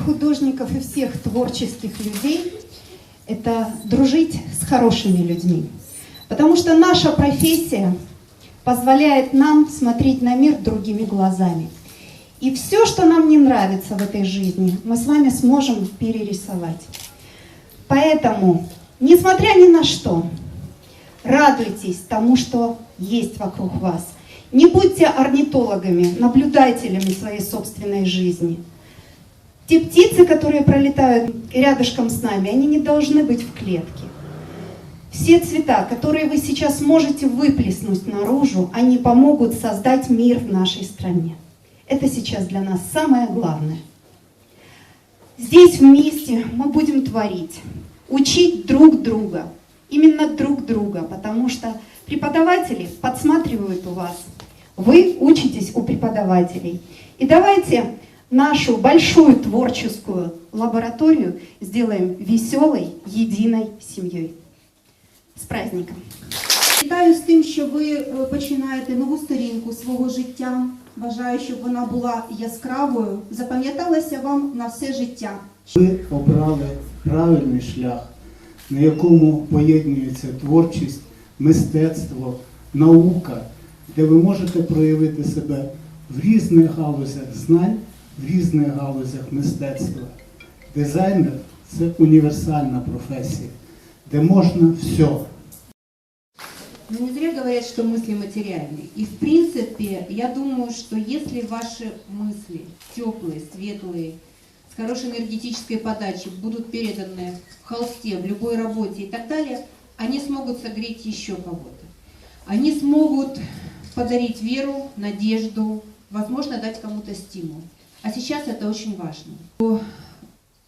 художников и всех творческих людей – это дружить с хорошими людьми. Потому что наша профессия позволяет нам смотреть на мир другими глазами. И все, что нам не нравится в этой жизни, мы с вами сможем перерисовать. Поэтому, несмотря ни на что, радуйтесь тому, что есть вокруг вас. Не будьте орнитологами, наблюдателями своей собственной жизни – те птицы, которые пролетают рядышком с нами, они не должны быть в клетке. Все цвета, которые вы сейчас можете выплеснуть наружу, они помогут создать мир в нашей стране. Это сейчас для нас самое главное. Здесь вместе мы будем творить, учить друг друга, именно друг друга, потому что преподаватели подсматривают у вас, вы учитесь у преподавателей. И давайте нашу большую творческую лабораторию сделаем веселой, единой семьей. С праздником! Вітаю з тим, що ви е, починаєте нову сторінку свого життя. Бажаю, щоб вона була яскравою, запам'яталася вам на все життя. Ви обрали правильний шлях, на якому поєднується творчість, мистецтво, наука, де ви можете проявити себе в різних галузях знань, в різних галузях мистецтва. Дизайнер це універсальна професія, де можна все. Но не зря говорят, что мысли материальны. И в принципе, я думаю, что если ваши мысли теплые, светлые, с хорошей энергетической подачей будут переданы в холсте, в любой работе и так далее, они смогут согреть еще кого-то. Они смогут подарить веру, надежду, возможно, дать кому-то стимул. А сейчас это очень важно.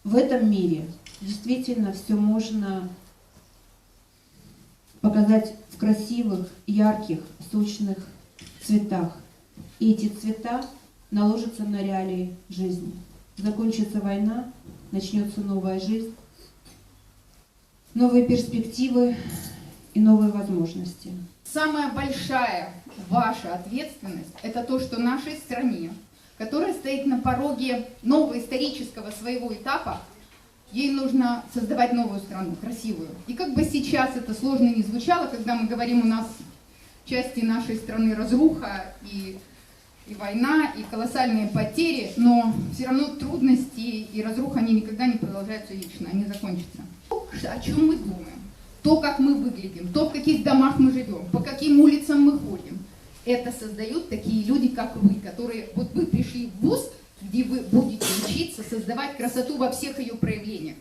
В этом мире действительно все можно показать в красивых, ярких, сочных цветах. И эти цвета наложатся на реалии жизни. Закончится война, начнется новая жизнь, новые перспективы и новые возможности. Самая большая ваша ответственность – это то, что нашей стране, которая стоит на пороге нового исторического своего этапа, ей нужно создавать новую страну, красивую. И как бы сейчас это сложно не звучало, когда мы говорим, у нас части нашей страны разруха и, и война, и колоссальные потери, но все равно трудности и разруха, они никогда не продолжаются вечно, они закончатся. О чем мы думаем? то, как мы выглядим, то, в каких домах мы живем, по каким улицам мы ходим. Это создают такие люди, как вы, которые, вот вы пришли в ВУЗ, где вы будете учиться создавать красоту во всех ее проявлениях.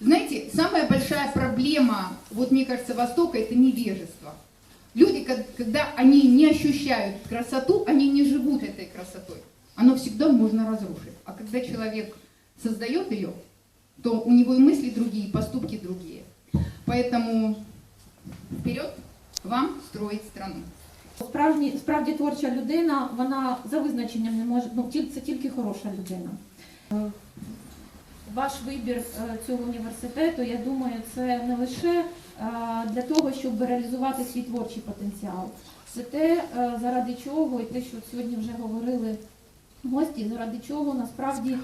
Знаете, самая большая проблема, вот мне кажется, Востока, это невежество. Люди, ко- когда они не ощущают красоту, они не живут этой красотой. Оно всегда можно разрушить. А когда человек создает ее, то у него и мысли другие, и поступки другие. Поэтому вперед вам строить страну. Справжні, справді творча людина, вона за визначенням не може, ну це тільки хороша людина. Е, Ваш вибір е, цього університету, я думаю, це не лише е, для того, щоб реалізувати свій творчий потенціал. Це те, заради чого, і те, що сьогодні вже говорили гості, заради чого насправді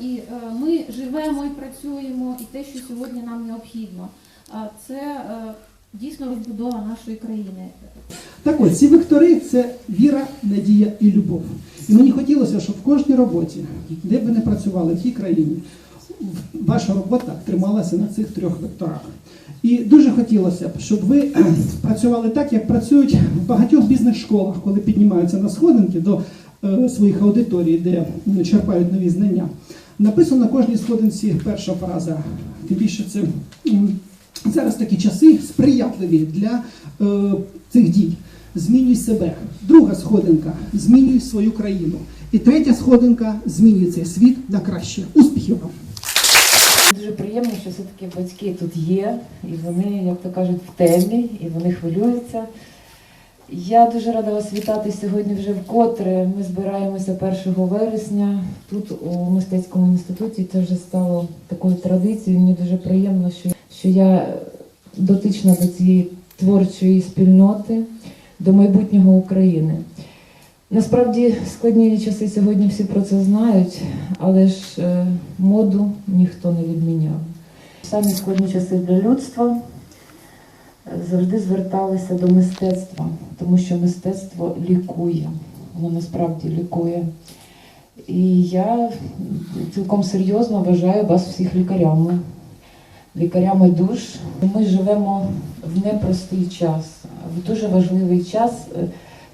і ми живемо і працюємо, і те, що сьогодні нам необхідно. Це дійсно розбудова нашої країни. Так ось, ці вектори це віра, надія і любов. І мені хотілося, щоб в кожній роботі, де б ви не працювали в тій країні, ваша робота трималася на цих трьох векторах. І дуже хотілося б, щоб ви працювали так, як працюють в багатьох бізнес-школах, коли піднімаються на сходинки до е, своїх аудиторій, де черпають нові знання. Написано на кожній сходинці перша фраза. Тим більше це зараз такі часи сприятливі для е, цих дій. Змінюй себе. Друга сходинка змінюй свою країну. І третя сходинка змінюй цей світ на краще. Успіхів вам! Дуже приємно, що все-таки батьки тут є, і вони, як то кажуть, в темі, і вони хвилюються. Я дуже рада вас вітати сьогодні вже вкотре. Ми збираємося 1 вересня тут у мистецькому інституті. Це вже стало такою традицією. Мені дуже приємно, що, що я дотична до цієї творчої спільноти, до майбутнього України. Насправді складні часи сьогодні всі про це знають, але ж е, моду ніхто не відміняв. самі складні часи для людства завжди зверталися до мистецтва, тому що мистецтво лікує, воно насправді лікує. І я цілком серйозно вважаю вас всіх лікарями, лікарями душ. Ми живемо в непростий час, в дуже важливий час е,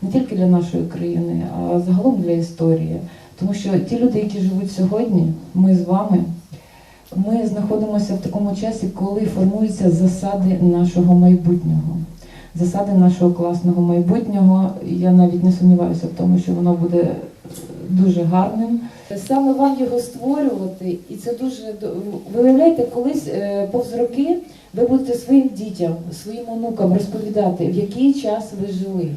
не тільки для нашої країни, а загалом для історії. Тому що ті люди, які живуть сьогодні, ми з вами, ми знаходимося в такому часі, коли формуються засади нашого майбутнього, засади нашого класного майбутнього. Я навіть не сумніваюся в тому, що воно буде дуже гарним. Саме вам його створювати, і це дуже до- ви уявляєте, колись е, повз роки ви будете своїм дітям, своїм онукам розповідати, в який час ви жили.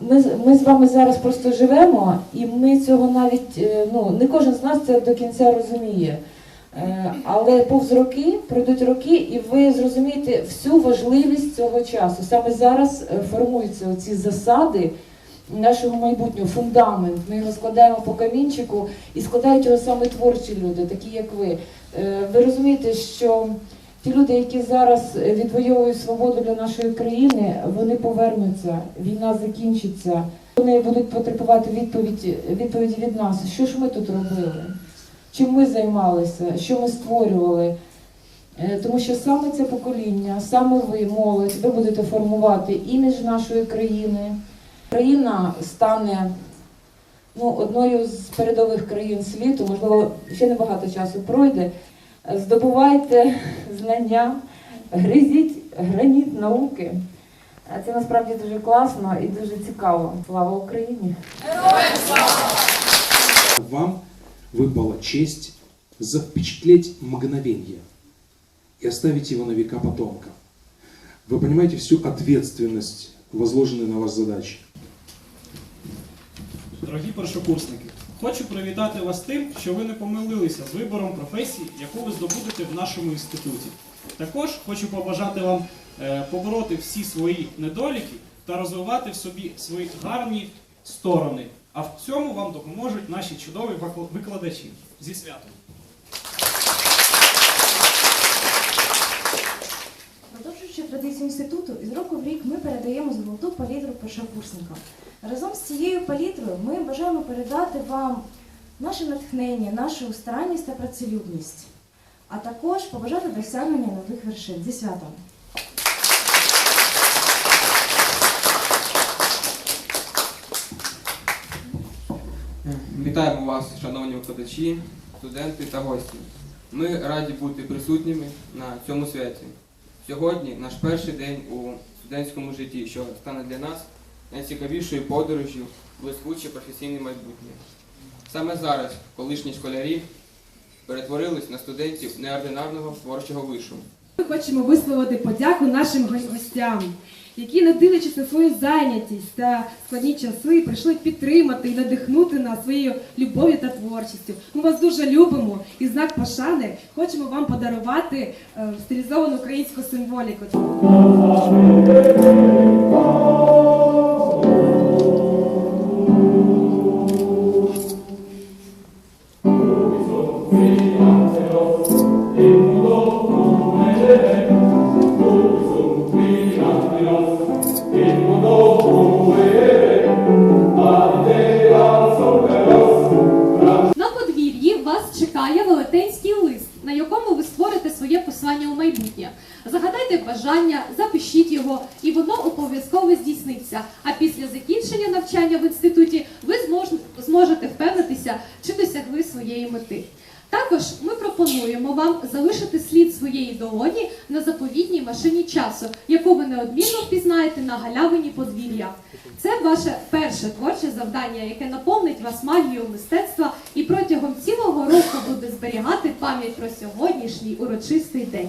Ми, ми з вами зараз просто живемо, і ми цього навіть е, ну не кожен з нас це до кінця розуміє. Е, Але повз роки пройдуть роки, і ви зрозумієте всю важливість цього часу. Саме зараз формуються ці засади нашого майбутнього, фундамент. Ми його складаємо по камінчику і складають його саме творчі люди, такі як ви. Е, Ви розумієте, що ті люди, які зараз відвоюють свободу для нашої країни, вони повернуться, війна закінчиться. Вони будуть потребувати відповіді, відповіді від нас. Що ж ми тут робили? Чим ми займалися, що ми створювали? Е, Тому що саме це покоління, саме ви, молодь, ви будете формувати імідж нашої країни. Країна стане ну, одною з передових країн світу, можливо, ще небагато часу пройде. Здобувайте знання, гризіть граніт науки. Це насправді дуже класно і дуже цікаво. Слава Україні! Вам выпала честь запечатлеть мгновение и оставить его на века потомкам. Вы понимаете всю ответственность возложенной на вас задачи. Дорогі першокурсники, хочу привітати вас тим, що ви не помилилися з вибором професії, яку ви здобудете в нашому інституті. Також хочу побажати вам е, побороти всі свої недоліки та розвивати в собі свої гарні сторони. А в цьому вам допоможуть наші чудові викладачі. Зі святом! Традицію інституту, із року в рік ми передаємо золоту палітру першокурсникам. Разом з цією палітрою ми бажаємо передати вам наше натхнення, нашу старанність та працелюбність, а також побажати досягнення нових вершин зі святом. Вітаємо вас, шановні викладачі, студенти та гості. Ми раді бути присутніми на цьому святі. Сьогодні наш перший день у студентському житті, що стане для нас найцікавішою подорожю в блискуче професійне майбутнє. Саме зараз колишні школярі перетворились на студентів неординарного творчого вишу. Ми хочемо висловити подяку нашим гостям, які, не дивлячись на свою зайнятість та складні часи, прийшли підтримати і надихнути нас своєю любов'ю та творчістю. Ми вас дуже любимо і знак пошани хочемо вам подарувати е, стилізовану українську символіку. Воно обов'язково здійсниться. А після закінчення навчання в інституті ви змож- зможете впевнитися, чи досягли своєї мети. Також ми пропонуємо вам залишити слід своєї долоні на заповітній машині часу, яку ви неодмінно впізнаєте на галявині подвір'я. Це ваше перше творче завдання, яке наповнить вас магією мистецтва і протягом цілого року буде зберігати пам'ять про сьогоднішній урочистий день.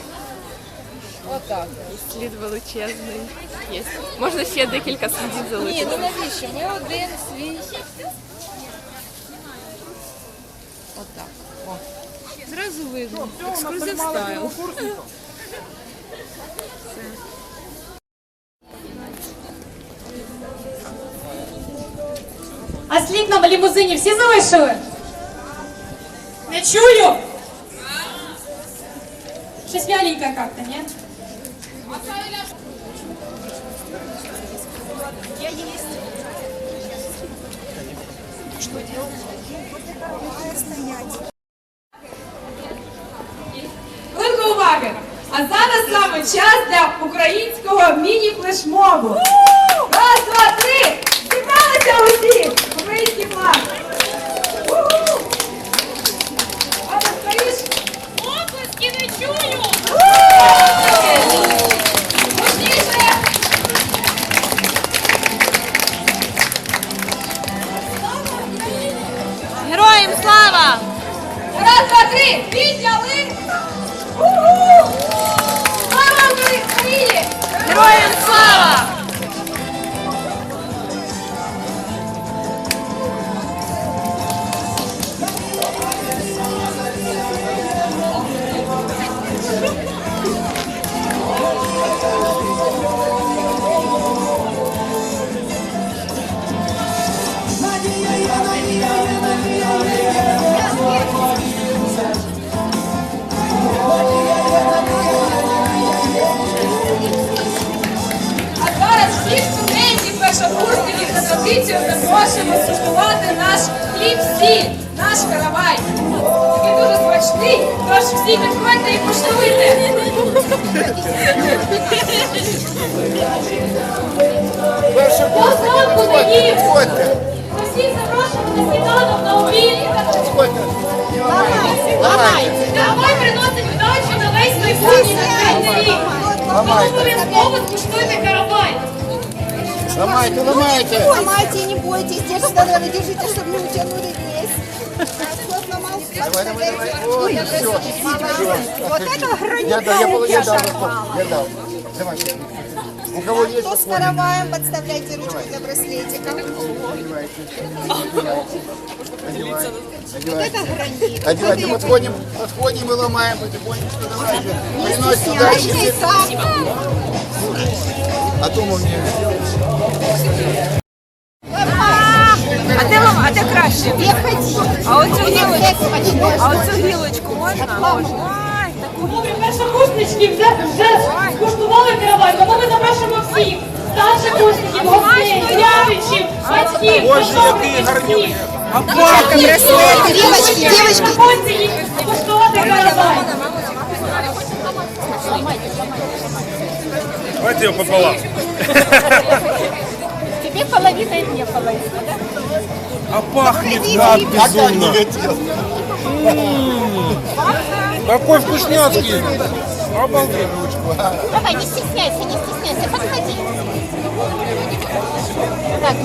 Отак. Слід величезний. Є. Можна ще декілька слідів Ні, залишити. ну навіщо? Ми один свій. Отак. О. Зразу видно. Ексклюзив стайл. А слід нам в лімузині всі залишили? Не чую! Щось вяленько как-то, Ні? Велика уваги! А зараз саме час для українського міні-флешмобу. Наш каравай. Такий дуже смачний, тож всі підходьте і куштуйте. Хто зранку не їв? Усіх запрошуємо на сніданок на обід. Ламай! Каравай приносить вдачу на весь майбутній навчальний рік. Тому обов'язково скуштуйте каравай. Ломайте, ломайте. Ломайте, не бойтесь, держите стороны, держите, чтобы не утянули весь. Давай, давай, давай. Ой, все, Молодец. Вот это граница Я дал, я, был- я дал, шарпала. я дал. Давай. У кого есть? Кто с караваем, подставляйте ручку для браслетика. Одевай. Вот Одевай. это граница. Одевайте, подходим, подходим и ломаем потихонечку. Давайте. Приносите а? А то мы мне... А де вам, а де краще? А оцю гілочку, а оцю гілочку можна? Можна. Добрі першокурснички вже, вже скуштували каравай, тому ми запрошуємо всіх. Старшокурсників, гостей, рявичів, батьків, засновників всіх. А браслети, девочки, девочки. Заходьте їх скуштувати каравай. Давайте ее пополам. И. А пахнет как безумно. Какой вкусняцкий. Обалдеть. Давай, не стесняйся, не стесняйся, подходи. Так,